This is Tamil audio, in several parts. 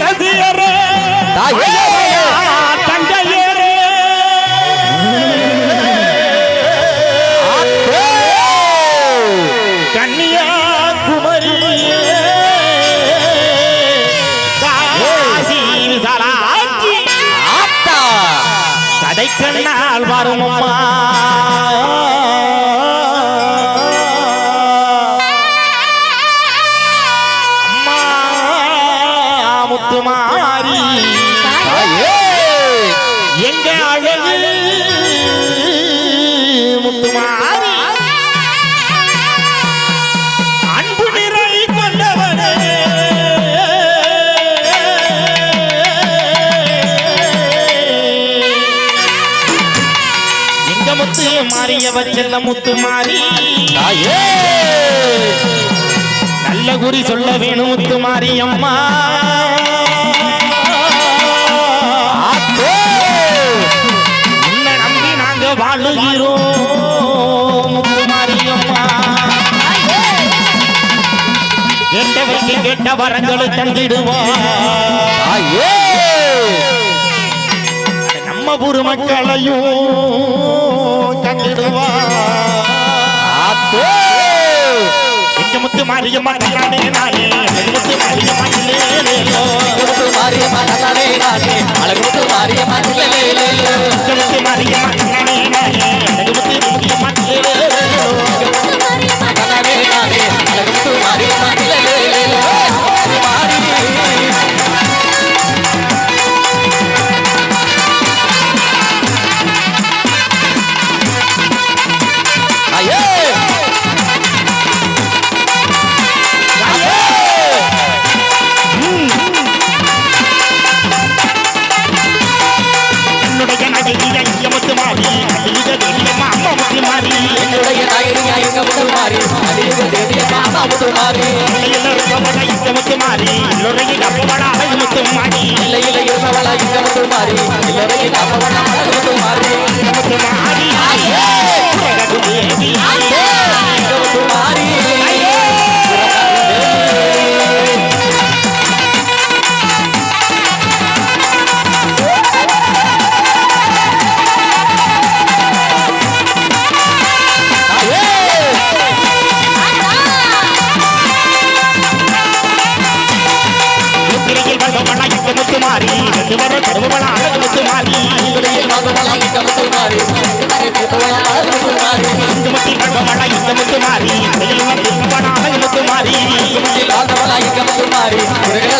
அரசியரே! தங்கையரே. கன்னியாகுமரியே. காசி விசாலாட்சி ஆத்தா. கதை கண்ணால் வரும் அம்மா மாறியவ செல்ல முத்து மாறி. தாயே! நல்ல குறி சொல்ல வேணும் முத்து மாறி அம்மா. நம்பி நாங்க வாழுகிறோம் முத்து மாறி அம்மா. கேட்டவருக்கு கேட்ட வரங்களை தந்திடுவோம் நம்ம ஊர் மக்களையும் தந்திடுவா ஆத்தே. முத்து மாரியம்மா நானே முத்து மாறி இருக்கவள இங்க முத்து மாறி இல்லொருகில் அப்பவள அழகு முத்து மாறி இல்லை இல்லை இருந்தவளா இங்க முத்து மாறி இல்லையே காப்பவளா அழகு முத்து மாறி முத்திரையில் வந்தவள இங்க முத்து மாறி ரெண்டு வர அழகு முத்து மாறி இங்க முத்து மாறி முத்தி கருவவள இங்க முத்து மாறி அழகில் வந்தவள அழகு முத்து மாறி இங்க முத்து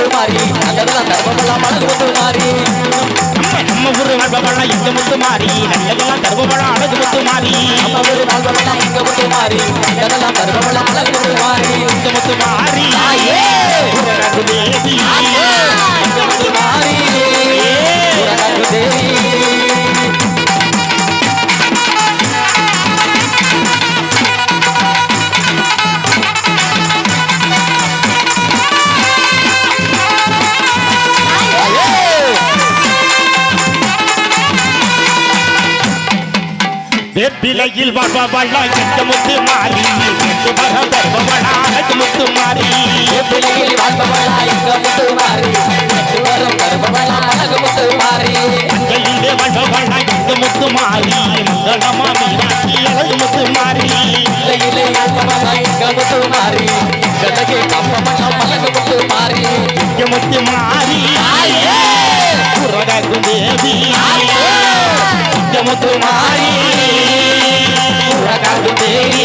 முத்து மாறி நல்லதெல்லாம் தருவவள அழகு முத்து மாறி நம்ம நம்ம ஊரு வகவள இங்க முத்து மாறி நல்லதெல்லாம் தருவவள அழகு முத்து மாறி இங்க முத்து மாறி உலகு வேப்பிலையில் வாழ்பவள இங்க முத்து மாறி. வெட்டு வர தருவவள அழகு முத்து மாறி. பிள்ளையில் வாழ்பவளா இங்க முத்து மாறி. முத்து மாறி. முத்து மாறி. மங்களமா மீனாட்சி அழகு முத்து மாறி. இலையிலே ஆட்டமாக எங்க முத்து மாறி. கதகே கம்பமண்ண மலக முத்து மாறி. எங்க முத்து மாறி. புறகாக்கும் தேவி. எங்க முத்து மாறி. புறகாக்கும் தேவி